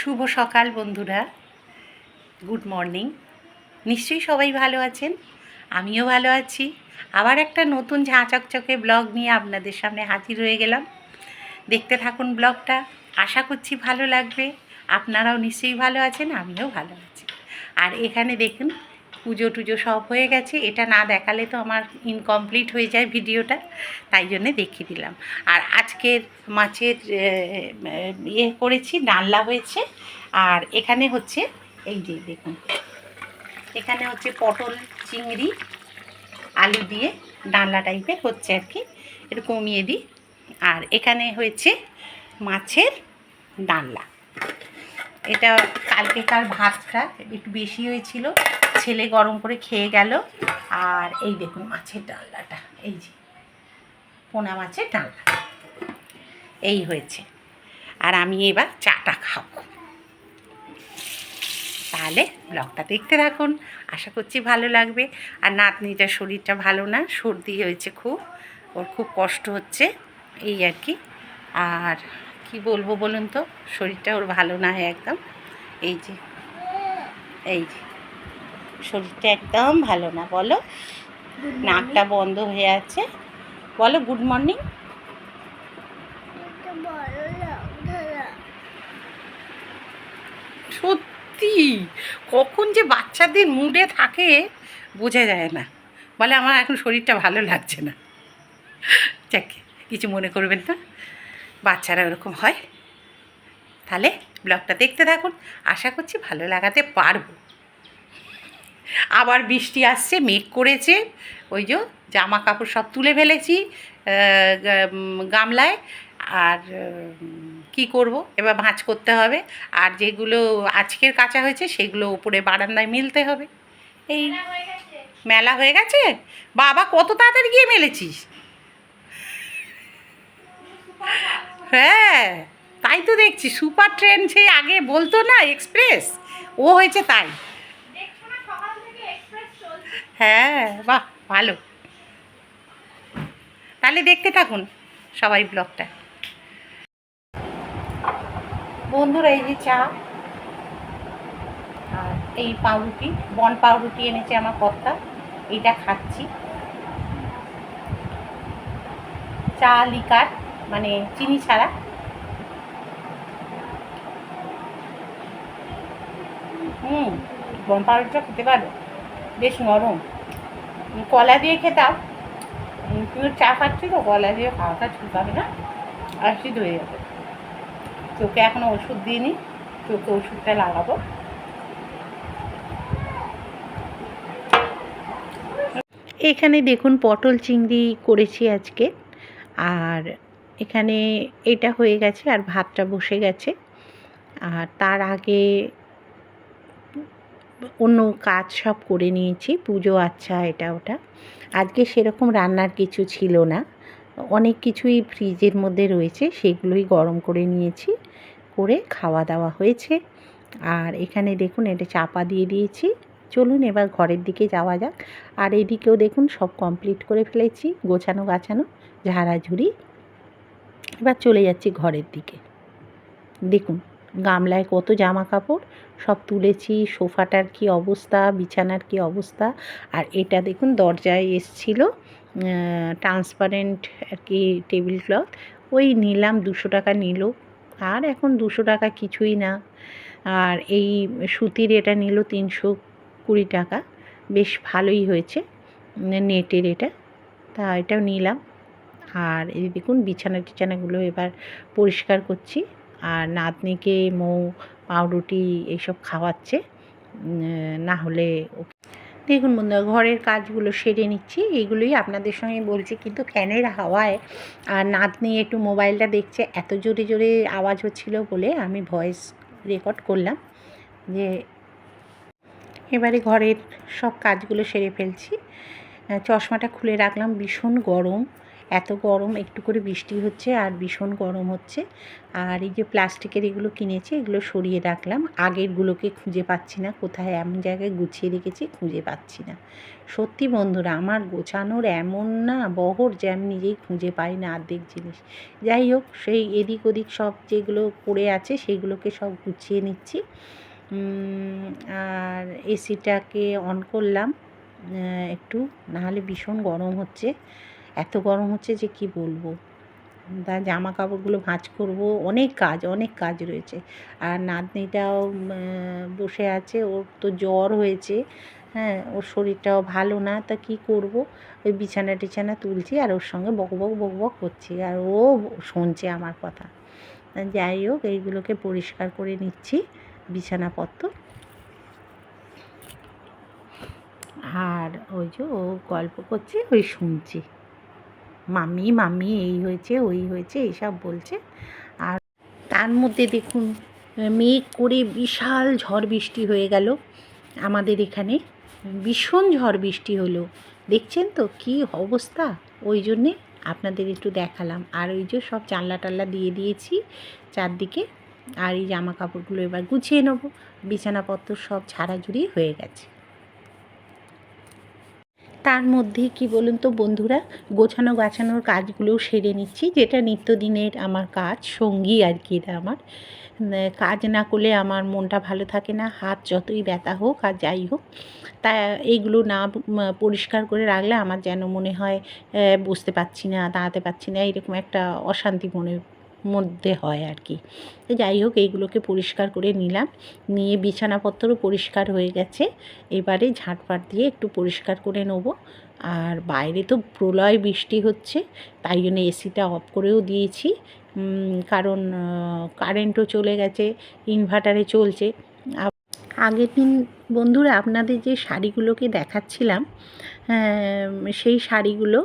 শুভ সকাল বন্ধুরা। Good morning নিশ্চয়ই সবাই ভালো আছেন? আমিও ভালো আছি। আবার একটা নতুন ঝাঁচকচকে ব্লগ নিয়ে আপনাদের সামনে হাজির হয়ে গেলাম। দেখতে থাকুন ব্লগটা আশা করছি ভালো লাগবে। আপনারাও নিশ্চয়ই ভালো আছেন, আমিও ভালো আছি। আর এখানে দেখুন পুজো টুজো সব হয়ে গেছে। এটা না দেখালে তো আমার ইনকমপ্লিট হয়ে যায় ভিডিওটা, তাই জন্যে দেখিয়ে দিলাম। আর আজকের মাছের ইয়ে করেছি, ডালনা হয়েছে। আর এখানে হচ্ছে, এই যে দেখুন, এখানে হচ্ছে পটল চিংড়ি, আলু দিয়ে ডালনা টাইপের হচ্ছে আর কি একটু কমিয়ে দিই। আর এখানে হয়েছে মাছের ডালনা। এটা কালকেকার ভাতটা একটু বেশি হয়েছিল ছেলে গরম করে খেয়ে গেল। আর এই দেখুন মাছের ডালনাটা, এই যে পোনা মাছের ডালনা। এই হয়েছে। আর আমি এবার চাটা খাব। তাহলে ব্লগটা দেখতে থাকুন। আশা করছি ভালো লাগবে। আর নাতনিটার শরীরটা ভালো না, সর্দি হয়েছে খুব। ওর খুব কষ্ট হচ্ছে, এই আর কি। আর কি বলব বলুন তো? শরীরটা ওর ভালো না হয় একদম। এই যে এই যে। শরীরটা একদম ভালো না বলো? নাকটা বন্ধ হয়ে আছে। বলো গুড মর্নিং সত্যি? কখন যে বাচ্চাদের মুডে থাকে বোঝা যায় না। বলে আমার এখন শরীরটা ভালো লাগছে না। যাক কিছু মনে করবেন না। বাচ্চারা ওরকম হয়। তাহলে ব্লগটা দেখতে থাকুন। আশা করছি ভালো লাগাতে পারব। আবার বৃষ্টি আসছে মেঘ করেছে ওই যে জামা কাপড় সব তুলে ফেলেছি গামলায় আর কি করব? এবার ভাঁজ করতে হবে আর যেগুলো আজকের কাঁচা হয়েছে সেগুলো উপরে বারান্দায় মিলতে হবে। এই মেলা হয়ে গেছে? বাবা কত তাড়াতাড়ি গিয়ে মেলেছিস? হ্যাঁ তাই তো দেখছি সুপার ট্রেন সেই আগে বলতো না এক্সপ্রেস? ও হয়েছে তাই। হ্যাঁ বাহ, ভালো। তাহলে দেখতে থাকুন সবাই ব্লগটা। বন্ধুরা, এই যে চা আর এই পাউরুটি, বন পাউরুটি এনেছে আমার কর্তা, এইটা খাচ্ছি। চা, লিকার মানে চিনি ছাড়া। হুম, বন পাউরুটিটা খেতে পারো বেশ নরম। কলা দিয়ে খেতাম। কিন্তু চা খাচ্ছি তো, কলা দিয়ে খাওয়াটা ঠিক হবে না অ্যাসিড হয়ে যাবে। চোখে এখনও ওষুধ দিইনি, চোখে ওষুধটা লাগাবো। এখানে দেখুন, পটল চিংড়ি করেছি আজকে, আর এখানে এটা হয়ে গেছে, আর ভাতটা বসে গেছে। আর তার আগে অন্য কাজ সব করে নিয়েছি, পুজো আচ্ছা এটা ওটা। আজকে সেরকম রান্নার কিছু ছিল না। অনেক কিছুই ফ্রিজের মধ্যে রয়েছে, সেগুলোই গরম করে নিয়েছি, করে খাওয়া দাওয়া হয়েছে। আর এখানে দেখুন, এটা চাপা দিয়ে দিয়েছি। চলুন এবার ঘরের দিকে যাওয়া যাক। আর এদিকেও দেখুন, সব কমপ্লিট করে ফেলেছি, গোছানো গাছানো, ঝাড়াঝুড়ি। এবার চলে যাচ্ছি ঘরের দিকে। দেখুন গামলায় কত জামা কাপড় সব তুলেছি, সোফাটার কি অবস্থা, বিছানার কি অবস্থা? আর এটা দেখুন, দরজায় এসছিল ট্রান্সপারেন্ট আর কি টেবিল ক্লথ ওই নিলাম, দুশো টাকা নিল। আর এখন দুশো টাকা কিছুই না। আর এই সুতির এটা নিল তিনশো কুড়ি টাকা। বেশ ভালোই হয়েছে, নেটের এটা। তা এটাও নিলাম। আর এই দেখুন বিছানা টিছানাগুলো এবার পরিষ্কার করছি। আর নাতনিকে মৌ, পাউরুটি এইসব খাওয়াচ্ছে। না হলে দেখুন বন্ধুরা, ঘরের কাজগুলো সেরে নিচ্ছি। এগুলোই আপনাদের সঙ্গে বলছি, কিন্তু ফ্যানের হাওয়ায় আর নাতনি একটু মোবাইলটা দেখছে, এত জোরে জোরে আওয়াজ হচ্ছিল বলে আমি ভয়েস রেকর্ড করলাম যে, এবারে ঘরের সব কাজগুলো সেরে ফেলছি। চশমাটা খুলে রাখলাম, ভীষণ গরম। এত গরম, একটু করে বৃষ্টি হচ্ছে আর ভীষণ গরম হচ্ছে। আর এই যে প্লাস্টিকের এগুলো কিনেছি, এগুলো সরিয়ে রাখলাম। আগেরগুলোকে খুঁজে পাচ্ছি না, কোথায় এমন জায়গায় গুছিয়ে রেখেছি খুঁজে পাচ্ছি না। সত্যি বন্ধুরা, আমার গোছানোর এমন না বহর যে আমি নিজেই খুঁজে পাই না অর্ধেক জিনিস। যাই হোক, সেই এদিক ওদিক সব যেগুলো পড়ে আছে, সেগুলোকে সব গুছিয়ে নিচ্ছি। আর এসিটাকে অন করলাম। একটু, নাহলে ভীষণ গরম হচ্ছে। এত গরম হচ্ছে যে কি বলব? তা জামা কাপড়গুলো ভাঁজ করব, অনেক কাজ অনেক কাজ রয়েছে। আর নাতনিটাও বসে আছে, ওর তো জ্বর হয়েছে হ্যাঁ ওর শরীরটাও ভালো না, তা কি করব? ওই বিছানা টিছানা তুলছি আর ওর সঙ্গে বক বক বক বক করছি, আর ও শুনছে আমার কথা। যাই হোক, এইগুলোকে পরিষ্কার করে নিচ্ছি বিছানাপত্র আর ওই যে ও গল্প করছে, ওই শুনছি। মাম্মি মাম্মি এই হয়েছে, ওই হয়েছে এইসব বলছে। আর তার মধ্যে দেখুন, মেঘ করে বিশাল ঝড় বৃষ্টি হয়ে গেল আমাদের এখানে। ভীষণ ঝড় বৃষ্টি হলো। দেখছেন তো কি অবস্থা? ওই জন্যে আপনাদের একটু দেখালাম। আর ওই যে সব জানলা টাল্লা দিয়ে দিয়েছি চারদিকে। আর এই জামা কাপড়গুলো এবার গুছিয়ে নেব। বিছানাপত্র সব ঝাড়াঝুড়ি হয়ে গেছে। তার মধ্যে কি বলুন তো বন্ধুরা, গোছানো গাছানোর কাজগুলোও সেরে নিচ্ছি, যেটা নিত্যদিনের আমার কাজ, সঙ্গী আর কি এটা আমার। কাজ না করলে আমার মনটা ভালো থাকে না, হাত যতই ব্যথা হোক আর যাই হোক, তা এইগুলো না পরিষ্কার করে রাখলে আমার যেন মনে হয় বসতে পারছি না, দাঁড়াতে পারছি না, এরকম একটা অশান্তি মনে মধ্যে হয় আর কি। তো যাই হোক, এইগুলোকে পরিষ্কার করে নিলাম। নিয়ে বিছানাপত্রও পরিষ্কার হয়ে গেছে। এবারে ঝাঁটপাট দিয়ে একটু পরিষ্কার করে নেব। আর বাইরে তো প্রলয় বৃষ্টি হচ্ছে, তাই জন্য এসিটা অফ করেও দিয়েছি। কারণ কারেন্টও চলে গেছে, ইনভার্টারে চলছে। আগের দিন বন্ধুরা আপনাদের যে শাড়িগুলোকে দেখাচ্ছিলাম সেই শাড়িগুলো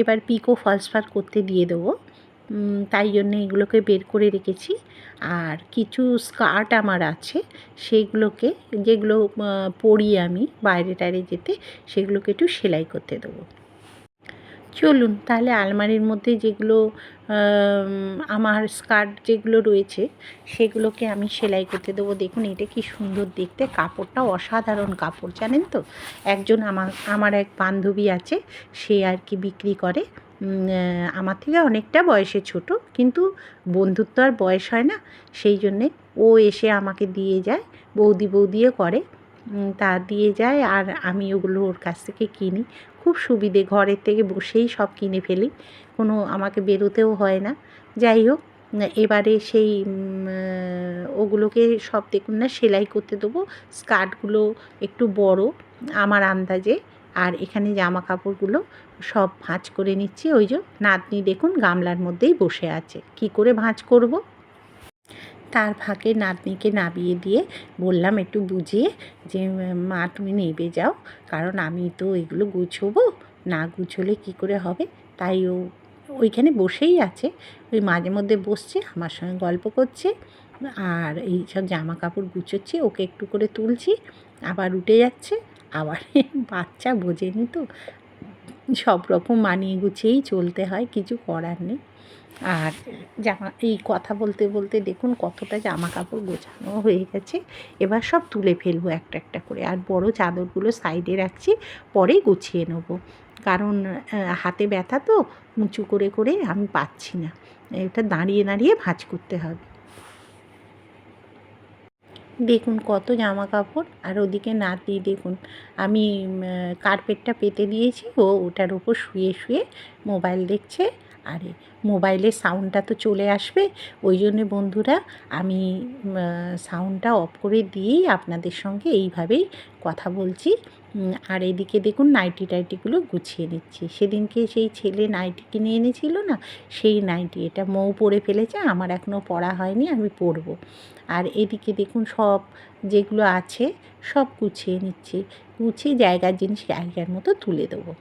এবার পিকো ফলসফার করতে দিয়ে দেবো। তাই জন্যে এগুলোকে বের করে রেখেছি। আর কিছু স্কার্ট আমার আছে সেগুলোকে যেগুলো পরি আমি বাইরে টাইরে যেতে, সেগুলোকে একটু সেলাই করতে দেবো। চলুন তাহলে আলমারির মধ্যে যেগুলো আমার স্কার্ট যেগুলো রয়েছে, সেগুলোকে আমি সেলাই করতে দেবো। দেখুন, এটা কি সুন্দর দেখতে। কাপড়টা অসাধারণ কাপড়, জানেন তো? একজন আমার আমার এক বান্ধবী আছে, সে আর কি বিক্রি করে। আমার থেকে অনেকটা বয়সে ছোট, কিন্তু বন্ধুত্ব আর বয়স হয় না। সেই জন্যে ও এসে আমাকে দিয়ে যায়, বৌদি বৌদিও করে। তা দিয়ে যায় আর আমি ওগুলো ওর কাছ থেকে কিনি। খুব সুবিধে ঘরের থেকে বসেই সব কিনে ফেলি। কোনো আমাকে বেরোতেও হয় না। যাই হোক, এবারে সেই ওগুলোকে সব দেখুন না, সেলাই করতে দেবো। স্কার্টগুলো একটু বড় আমার আন্দাজে আর এখানে জামা কাপড়গুলো সব ভাঁজ করে নিচ্ছি। ওই যে নাতনি দেখুন গামলার মধ্যেই বসে আছে। কি করে ভাঁজ করব? তার ফাঁকে নাতনিকে নাবিয়ে দিয়ে বললাম, একটু বুঝিয়ে যে, মা, তুমি নেবে যাও। কারণ আমি তো এগুলো গুছোবো, না গুছোলে কি করে হবে? তাই ও ওইখানে বসেই আছে। ওই মাঝে মধ্যে বসছে, আমার সঙ্গে গল্প করছে আর এই সব জামা কাপড় গুছোচ্ছি, ওকে একটু করে তুলছি, আবার উঠে যাচ্ছে। আবার বাচ্চা বোঝেনি তো। সব রকম মানিয়ে গুছিয়েই চলতে হয়, কিছু করার নেই। আর জামা, এই কথা বলতে বলতে দেখুন কতটা জামা কাপড় গোছানো হয়ে গেছে। এবার সব তুলে ফেলব একটা একটা করে। আর বড় চাদরগুলো সাইডে রাখছি, পরে গুছিয়ে নেব। কারণ হাতে ব্যথা তো, উঁচু করে করে আমি পাচ্ছি না। এটা দাঁড়িয়ে দাঁড়িয়ে ভাঁজ করতে হবে। দেখুন কত জামা কাপড় আর ওদিকে নাতি, দেখুন, আমি কার্পেটটা পেতে দিয়েছি। ও ওটার ওপর শুয়ে শুয়ে মোবাইল দেখছে। আরে মোবাইলের সাউন্ডটা তো চলে আসবে, ওই জন্যে বন্ধুরা আমি সাউন্ডটা অফ করে দিয়েই আপনাদের সঙ্গে এইভাবেই কথা বলছি। আর এদিকে দেখুন নাইটি টাইটিগুলো গুছিয়ে নিচ্ছি। সেদিনকে সেই ছেলে নাইটি কিনে এনেছিল না, সেই নাইটি, এটা মৌ পরে ফেলেছে, আমার এখনও পড়া হয়নি, আমি পরবো। আর এদিকে দেখুন সব যেগুলো আছে, সব গুছিয়ে নিচ্ছি। গুছিয়ে জায়গার জিনিস জায়গার মতো তুলে দেবো।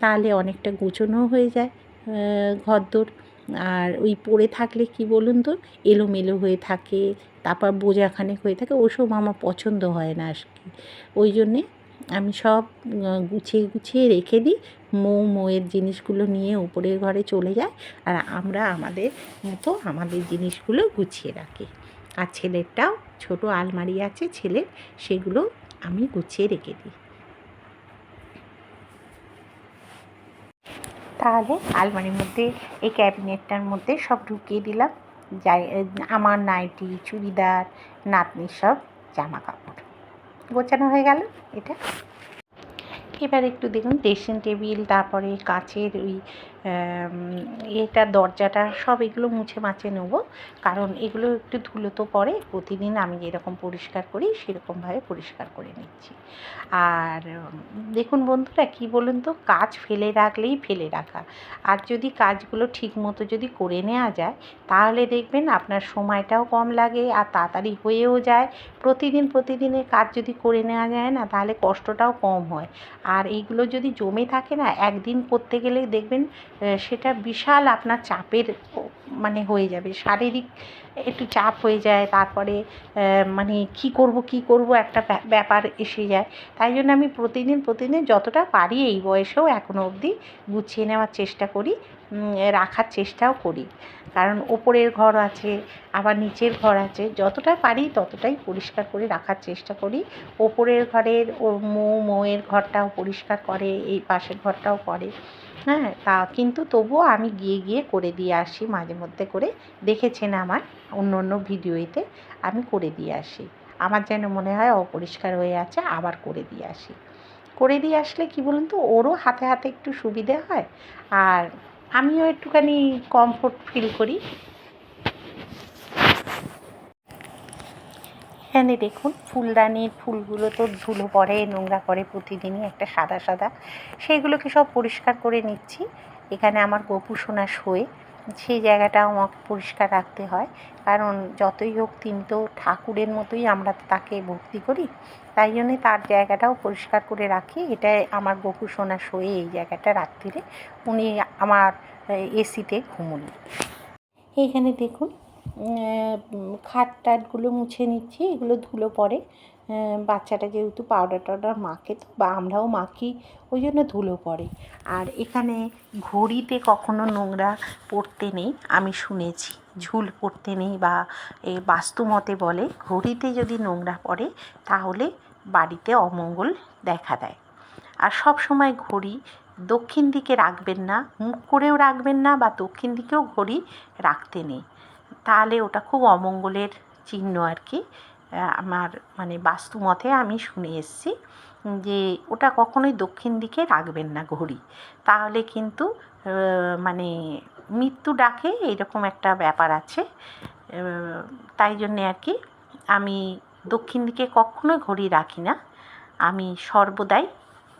তাহলে অনেকটা গুছোনো হয়ে যায়। ঘরদোর। আর ওই পড়ে থাকলে কি বলুন তো, এলোমেলো হয়ে থাকে, তারপর বোঝাখানেক হয়ে থাকে, ওসব আমার পছন্দ হয় না আর কি ওই জন্যে আমি সব গুছিয়ে গুছিয়ে রেখে দিই, মৌ মৌয়ের জিনিসগুলো নিয়ে উপরের ঘরে চলে যায়, আর আমরা আমাদের মতো আমাদের জিনিসগুলো গুছিয়ে রাখি। আর ছেলেরটাও, ছোট আলমারি আছে ছেলের, সেগুলো আমি গুছিয়ে রেখে দিই। তাহলে আলমারির মধ্যে, এই ক্যাবিনেটটার মধ্যে সব ঢুকিয়ে দিলাম। যাই আমার নাইটি, চুড়িদার নাতনির সব জামা কাপড় গোছানো হয়ে গেল এটা। এবার একটু দেখুন ড্রেসিং টেবিল তারপরে কাঁচের ওই এটা দরজাটা সব এগুলো মুছে মাছে নেব। কারণ এগুলো একটু ধুলো তো পড়ে, প্রতিদিন আমি যেরকম পরিষ্কার করি, সেরকমভাবে পরিষ্কার করে নিচ্ছি। আর দেখুন বন্ধুরা, কি বলুন তো, কাজ ফেলে রাখলেই ফেলে রাখা। আর যদি কাজগুলো ঠিক মতো যদি করে নেওয়া যায়, তাহলে দেখবেন আপনার সময়টাও কম লাগে আর তাড়াতাড়ি হয়েও যায়। প্রতিদিন, প্রতিদিনের কাজ যদি করে নেওয়া যায় না, তাহলে কষ্টটাও কম হয়। আর এইগুলো যদি জমে থাকে না, একদিন করতে গেলে দেখবেন সেটা বিশাল আপনার চাপের মানে হয়ে যাবে। শারীরিক একটু চাপ হয়ে যায়, তারপরে মানে কী করব কী করব একটা ব্যাপার এসে যায়। তাই জন্য আমি প্রতিদিন প্রতিদিন যতটা পারি এই বয়সেও এখনও অবধি গুছিয়ে নেওয়ার চেষ্টা করি রাখার চেষ্টাও করি। কারণ ওপরের ঘর আছে, আবার নিচের ঘর আছে, যতটা পারি ততটাই পরিষ্কার করে রাখার চেষ্টা করি। ওপরের ঘরের ও মৌ, মৌয়ের ঘরটাও পরিষ্কার করে, এই পাশের ঘরটাও করে। হ্যাঁ তা কিন্তু তবুও আমি গিয়ে গিয়ে করে দিয়ে আসি, মাঝে মধ্যে করে। দেখেছেন আমার অন্য অন্য ভিডিওতে আমি করে দিয়ে আসি। আমার যেন মনে হয় অপরিষ্কার হয়ে আছে, আবার করে দিয়ে আসি। করে দিয়ে আসলে কি বলুন তো, ওরও হাতে হাতে একটু সুবিধে হয়। আর আমিও একটুখানি কমফোর্ট ফিল করি। এখানে দেখুন, ফুলদানির ফুলগুলো তো ধুলো পড়ে নোংরা করে প্রতিদিনই একটা সাদা সাদা। সেইগুলোকে সব পরিষ্কার করে নিচ্ছি। এখানে আমার গপু সোনা শোয়ে। সেই জায়গাটাও আমাকে পরিষ্কার রাখতে হয়। কারণ যতই হোক তিনি তো ঠাকুরের মতোই আমরা তাকে ভক্তি করি। তাই জন্যে তার জায়গাটাও পরিষ্কার করে রাখি। এটাই আমার গপু সোনা শোয়ে এই জায়গাটা রাত্রিরে উনি আমার এসিতে ঘুমুন। এইখানে দেখুন খাট টাটগুলো মুছে নিচ্ছি, এগুলো ধুলো পড়ে বাচ্চাটা যেহেতু পাউডার টাউডার মাখে তো, বা আমরাও মাখি, ওই জন্য ধুলো পড়ে আর এখানে ঘড়িতে কখনো নোংরা পড়তে নেই, আমি শুনেছি। ঝুল পড়তে নেই বা এ বাস্তুমতে বলে, ঘড়িতে যদি নোংরা পড়ে, তাহলে বাড়িতে অমঙ্গল দেখা দেয়। আর সব সময় ঘড়ি দক্ষিণ দিকে রাখবেন না, মুখ করেও রাখবেন না বা দক্ষিণ দিকেও ঘড়ি রাখতে নেই। তাহলে ওটা খুব অমঙ্গলের চিহ্ন আর কি। আমার মানে বাস্তু মতে আমি শুনে এসছি যে ওটা কখনোই দক্ষিণ দিকে রাখবেন না ঘড়ি। তাহলে কিন্তু মানে মৃত্যু ডাকে এইরকম একটা ব্যাপার আছে। তাই জন্যে আর কি আমি দক্ষিণ দিকে কখনোই ঘড়ি রাখি না। আমি সর্বদাই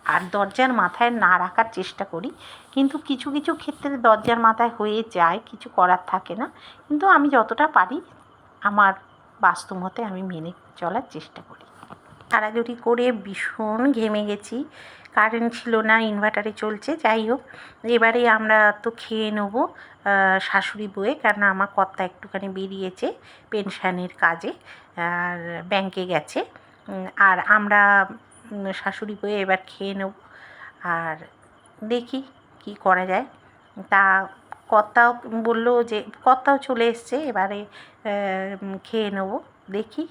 আর দরজার মাথায় না রাখার চেষ্টা করি। কিন্তু কিছু কিছু ক্ষেত্রে দরজার মাথায় হয়ে যায়, কিছু করার থাকে না। কিন্তু আমি যতটা পারি আমার বাস্তবমতে আমি মেনে চলার চেষ্টা করি। তাড়াতাড়ি করে ভীষণ ঘেমে গেছি। কারেন্ট ছিল না, ইনভার্টারে চলছে। যাই হোক, এবারে আমরা তো খেয়ে নেব শাশুড়ি বয়ে কেননা আমার কর্তা একটুখানি বেরিয়েছে পেনশানের কাজে, আর ব্যাংকে গেছে। আর আমরা শাশুড়ি বয়ে এবার খেয়ে নেব। আর দেখি কি করা যায়। তা কর্তাও বলল যে, কর্তাও চলে এসছে, এবারে খেয়ে নেব। দেখি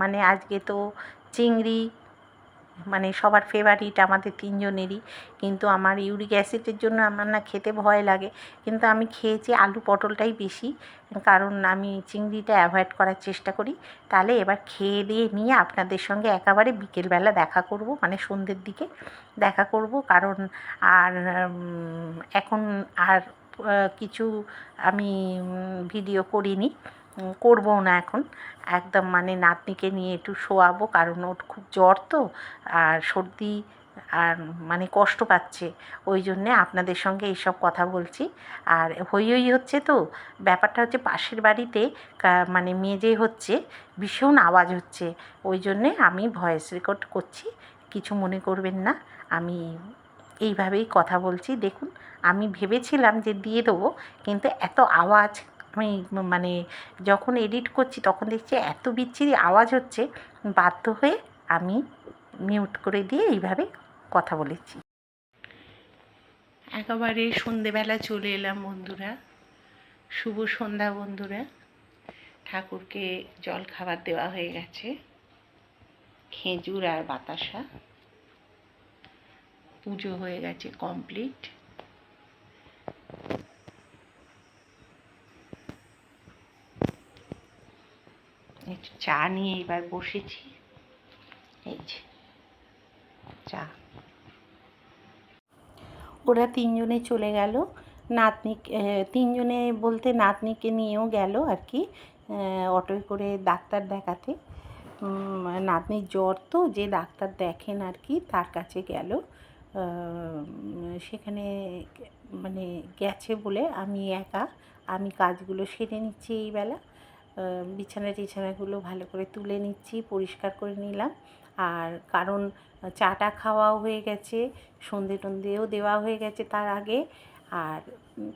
মানে আজকে তো চিংড়ি মানে সবার ফেভারিট আমাদের তিনজনেরই। কিন্তু আমার ইউরিক অ্যাসিডের জন্য আমার না খেতে ভয় লাগে। কিন্তু আমি খেয়েছি আলু পটলটাই বেশি। কারণ আমি চিংড়িটা অ্যাভয়েড করার চেষ্টা করি। তাহলে এবার খেয়ে দিয়ে নিয়ে আপনাদের সঙ্গে একেবারে বিকেলবেলা দেখা করব মানে সন্ধ্যের দিকে দেখা করব। কারণ আর এখন আর কিছু আমি ভিডিও করিনি। করবও না এখন। একদম মানে নাতনিকে নিয়ে একটু শোয়াবো, কারণ ওর খুব জ্বর তো, আর সর্দি, আর মানে কষ্ট পাচ্ছে। ওই জন্যে আপনাদের সঙ্গে এইসব কথা বলছি। আর হই হই হচ্ছে তো, ব্যাপারটা হচ্ছে পাশের বাড়িতে মানে মেজে হচ্ছে, ভীষণ আওয়াজ হচ্ছে। ওই জন্যে আমি ভয়েস রেকর্ড করছি, কিছু মনে করবেন না। আমি এইভাবেই কথা বলছি। দেখুন, আমি ভেবেছিলাম যে দিয়ে দেবো, কিন্তু এত আওয়াজ আমি মানে যখন এডিট করছি তখন দেখছি এত বিচ্ছিরি আওয়াজ হচ্ছে, বাধ্য হয়ে আমি মিউট করে দিয়ে এইভাবে কথা বলেছি। একেবারে সন্ধেবেলা চলে এলাম বন্ধুরা। শুভ সন্ধ্যা বন্ধুরা। ঠাকুরকে জল খাবার দেওয়া হয়ে গেছে। খেজুর আর বাতাসা। পুজো হয়ে গেছে কমপ্লিট একটু চা নিয়ে এবার বসেছি। এই যে, চা। ওরা তিনজনে চলে গেল। নাতনি তিনজনে বলতে নাতনিকে নিয়েও গেল আর কি অটোয় করে ডাক্তার দেখাতে। নাতনির জ্বর তো, যে ডাক্তার দেখেন আর কি, তার কাছে গেল। সেখানে মানে গেছে বলে আমি একা, আমি কাজগুলো সেরে নিচ্ছি এই বেলা। বিছানা টিছানাগুলো ভালো করে তুলে নিচ্ছি, পরিষ্কার করে নিলাম। আর কারণ চাটা খাওয়াও হয়ে গেছে, সন্ধে টন্ধেও দেওয়া হয়ে গেছে তার আগে। আর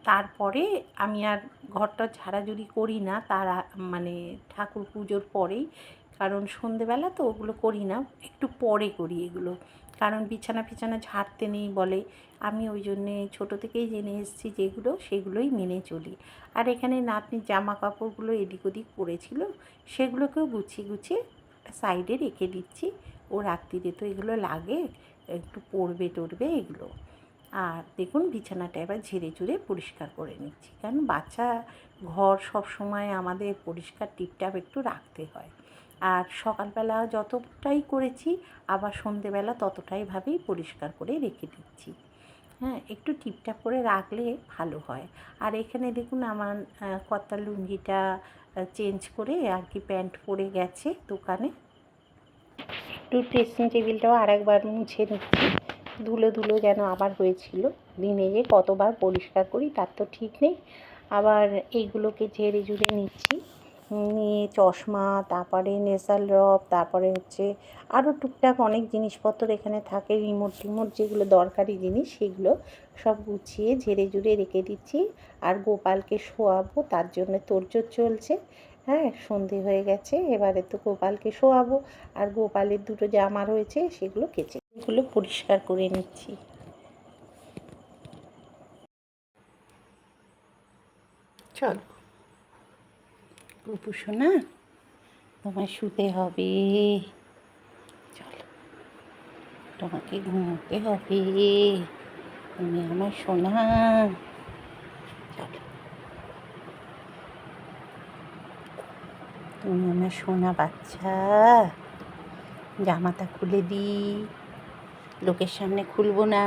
তারপরে আমি আর ঘরটা ঝাড়াঝুড়ি করি না, তার মানে ঠাকুর পুজোর পরেই। কারণ সন্ধেবেলা তো ওগুলো করি না, একটু পরে করি এগুলো। কারণ বিছানা ফিছানা ঝাড়তে নেই বলে। আমি ওই জন্যে ছোটো থেকেই জেনে এসেছি যেগুলো সেগুলোই মেনে চলি। আর এখানে নাতনির জামা কাপড়গুলো এদিক ওদিক পড়েছিল সেগুলোকেও গুছিয়ে গুছিয়ে সাইডে রেখে দিচ্ছি। ও রাত্রিরে তো এগুলো লাগে, একটু পড়বে টড়বে এগুলো। আর দেখুন বিছানাটা এবার ঝেড়ে ঝুড়ে পরিষ্কার করে নিচ্ছি। কারণ বাচ্চা ঘর সব সময় আমাদের পরিষ্কার টিপটাপ একটু রাখতে হয়। আর সকালবেলা যতটাই করেছি আবার সন্ধেবেলা ততটাই ভাবেই পরিষ্কার করে রেখে দিচ্ছি। হ্যাঁ একটু টিপটাপ করে রাখলে ভালো হয়। আর এখানে দেখুন আমার আহ, কর্তার লুঙ্গিটা চেঞ্জ করে আর কি প্যান্ট পরে গেছে দোকানে। একটু ড্রেসিং টেবিলটাও আরেকবার মুছে নিচ্ছি। ধুলো ধুলো যেন আবার হয়েছিল। দিনে যে কতবার পরিষ্কার করি তার তো ঠিক নেই। আবার এইগুলোকে ঝেড়ে ঝুড়ে নিচ্ছি। নিয়ে চশমা, তারপরে নেশাল রব তারপরে হচ্ছে আরও টুকটাক অনেক জিনিসপত্র এখানে থাকে রিমোট টিমোট যেগুলো দরকারি জিনিস, সেগুলো সব গুছিয়ে ঝেড়ে ঝুড়ে রেখে দিচ্ছি। আর গোপালকে শোয়াবো, তার জন্য তোড়জোড় চলছে। হ্যাঁ সন্ধে হয়ে গেছে, এবারে তো গোপালকে শোয়াবো। আর গোপালের দুটো জামা রয়েছে, সেগুলো কেচে এগুলো পরিষ্কার করে নিচ্ছি। চলো। গপু শোনা তোমায় শুতে হবে। চলো, তোমাকে ঘুমোতে হবে। তুমি আমার সোনা চলো। তুমি আমার সোনা বাচ্চা। জামাটা খুলে দিই লোকের সামনে খুলবো না।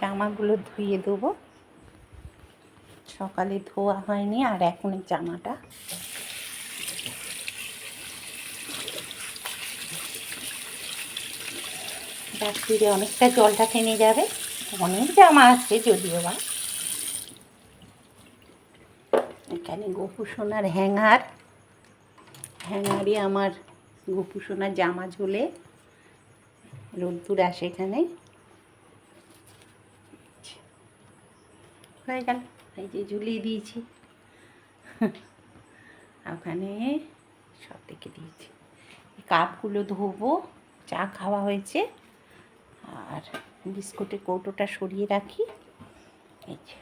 জামাগুলো ধুয়ে দেবো। সকালে ধোয়া হয়নি, আর এখন জামাটা। রাত্রিরে অনেকটা জলটা টেনে যাবে, অনেক জামা আছে যদিও বা। এখানে গোপু সোনার হ্যাঙ্গার হ্যাঙ্গারে আমার গোপু সোনার জামা ঝুলে। রোদ্দুর আসে এখানে। হয়ে গেল। এই যে ঝুলিয়ে দিয়েছি। ওখানে সব থেকে দিয়েছি। কাপগুলো ধোবো, চা খাওয়া হয়েছে, আর বিস্কুটের কৌটোটা সরিয়ে রাখি। এই যে।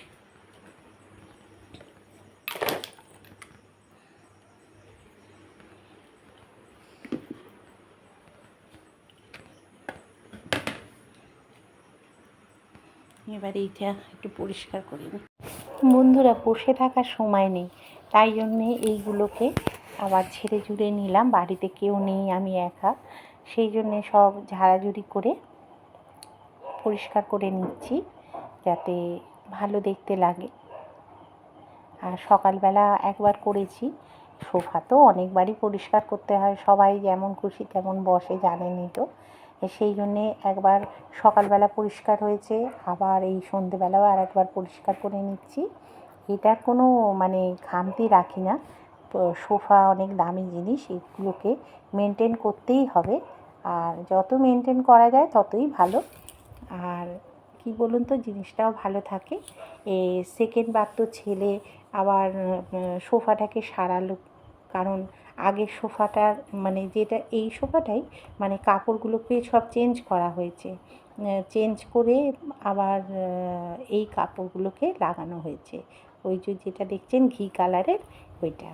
এবার এইটা একটু পরিষ্কার করে নিই বন্ধুরা, বসে থাকার সময় নেই। তাই জন্যে এইগুলোকে আবার ছেড়ে ঝুড়ে নিলাম। বাড়িতে কেউ নেই, আমি একা। সেই জন্যে সব ঝাড়াঝুড়ি করে পরিষ্কার করে নিচ্ছি, যাতে ভালো দেখতে লাগে। আর সকালবেলা একবার করেছি। সোফা তো অনেকবারই পরিষ্কার করতে হয়, সবাই যেমন খুশি তেমন বসে, জানেনই তো। সেই জন্যে একবার সকালবেলা পরিষ্কার হয়েছে, আবার এই সন্ধেবেলাও আর একবার পরিষ্কার করে নিচ্ছি। এটার কোনো মানে খামতি রাখি না। সোফা অনেক দামি জিনিস, এগুলোকে মেনটেন করতেই হবে। আর যত মেনটেন করা যায় ততই ভালো। আর কি বলুন তো, জিনিসটাও ভালো থাকে। এ সেকেন্ড বার তো ছেলে আবার সোফাটাকে সারালো। কারণ আগের সোফাটার মানে যেটা এই সোফাটাই মানে কাপড়গুলোকে সব চেঞ্জ করা হয়েছে। চেঞ্জ করে আবার এই কাপড়গুলোকে লাগানো হয়েছে। ওই যে যেটা দেখছেন ঘি কালারের, ওইটা।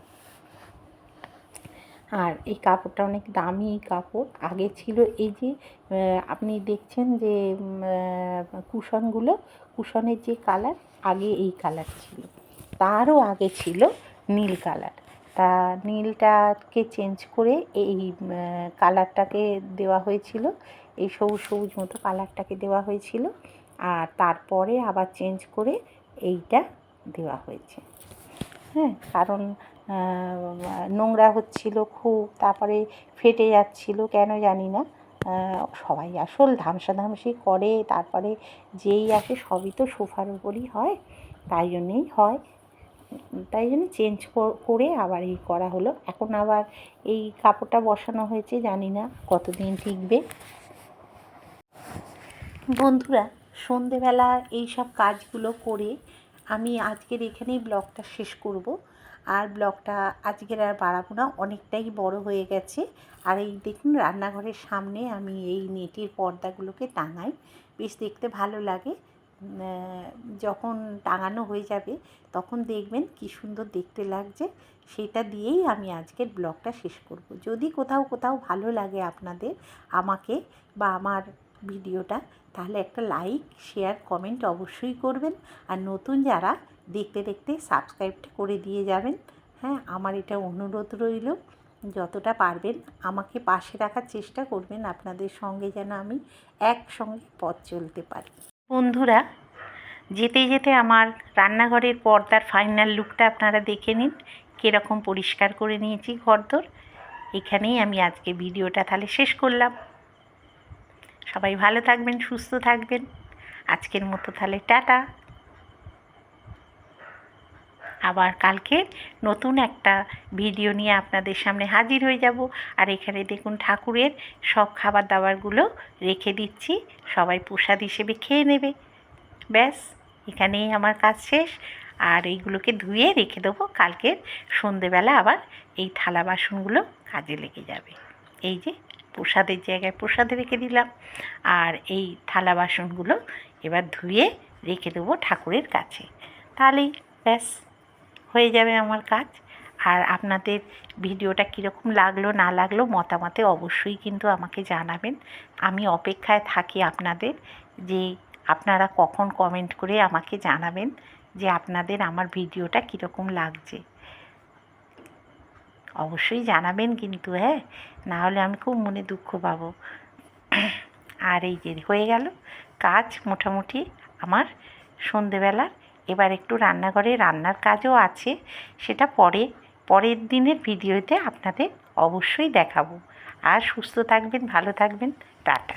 আর এই কাপড়টা অনেক দামি কাপড়। আগে ছিল এই যে আপনি দেখছেন যে কুশনগুলো, কুশনের যে কালার, আগে এই কালার ছিল। তারও আগে ছিল নীল কালার। তা নীলটাকে চেঞ্জ করে এই কালারটাকে দেওয়া হয়েছিল। এই সবুজ সবুজ মতো কালারটাকে দেওয়া হয়েছিল। আর তারপরে আবার চেঞ্জ করে এইটা দেওয়া হয়েছে। হ্যাঁ কারণ নোংরা হচ্ছিল খুব, তারপরে ফেটে যাচ্ছিল, কেন জানি না। সবাই আসল ধামসাধামসি করে, তারপরে যেই আসে সবই তো সোফার উপরই হয়, তাই জন্যেই হয়। তাই জন্য চেঞ্জ করে আবার এই করা হলো। এখন আবার এই কাপড়টা বসানো হয়েছে, জানি না কতদিন টিকবে বন্ধুরা, সন্ধেবেলা এই সব কাজগুলো করে আমি আজকের এখানেই ব্লগটা শেষ করব। আর ব্লগটা আজকের আর বাড়াবো না, অনেকটাই বড় হয়ে গেছে। আর এই দেখুন, রান্নাঘরের সামনে আমি এই নেটের পর্দাগুলোকে টাঙাই। বেশ দেখতে ভালো লাগে। যখন টাঙানো হয়ে যাবে, তখন দেখবেন কি সুন্দর দেখতে লাগছে। সেটা দিয়েই আমি আজকের ব্লগটা শেষ করব। যদি কোথাও কোথাও ভালো লাগে আপনাদের, আমাকে বা আমার ভিডিওটা, তাহলে একটা লাইক শেয়ার কমেন্ট অবশ্যই করবেন। আর নতুন যারা দেখতে দেখতে সাবস্ক্রাইবটা করে দিয়ে যাবেন হ্যাঁ আমার এটা অনুরোধ রইল, যতটা পারবেন আমাকে পাশে রাখার চেষ্টা করবেন, আপনাদের সঙ্গে যেন আমি একসঙ্গে পথ চলতে পারি। বন্ধুরা, যেতে যেতে আমার রান্নাঘরের পর্দার ফাইনাল লুকটা আপনারা দেখে নিন। কীরকম পরিষ্কার করে নিয়েছি ঘরদোর। এখানেই আমি আজকে ভিডিওটা তাহলে শেষ করলাম। সবাই ভালো থাকবেন, সুস্থ থাকবেন। আজকের মতো তাহলে টাটা। আবার কালকে নতুন একটা ভিডিও নিয়ে আপনাদের সামনে হাজির হয়ে যাব। আর এখানে দেখুন ঠাকুরের সব খাবার দাবারগুলো রেখে দিচ্ছি। সবাই প্রসাদ হিসেবে খেয়ে নেবে। ব্যাস, এখানেই আমার কাজ শেষ। আর এইগুলোকে ধুয়ে রেখে দেবো। কালকের সন্ধেবেলা আবার এই থালা বাসনগুলো কাজে লেগে যাবে। এই যে প্রসাদের জায়গায় প্রসাদে রেখে দিলাম। আর এই থালা বাসনগুলো এবার ধুয়ে রেখে দেবো ঠাকুরের কাছে। তাহলেই ব্যাস। হয়ে যাবে আমার কাজ। আর আপনাদের ভিডিওটা কীরকম লাগল, না লাগল মতামতে অবশ্যই কিন্তু আমাকে জানাবেন। আমি অপেক্ষায় থাকি আপনাদের যে আপনারা কখন কমেন্ট করে আমাকে জানাবেন যে আপনাদের আমার ভিডিওটা কীরকম লাগছে। অবশ্যই জানাবেন কিন্তু হ্যাঁ? না হলে আমি খুব মনে দুঃখ পাবো। আর এই যে হয়ে গেল কাজ মোটামুটি আমার সন্ধেবেলা এবার একটু রান্নাঘরে রান্নার কাজও আছে, সেটা পরে, পরের দিনের ভিডিওতে আপনাদের অবশ্যই দেখাবো। আর সুস্থ থাকবেন, ভালো থাকবেন, টাটা।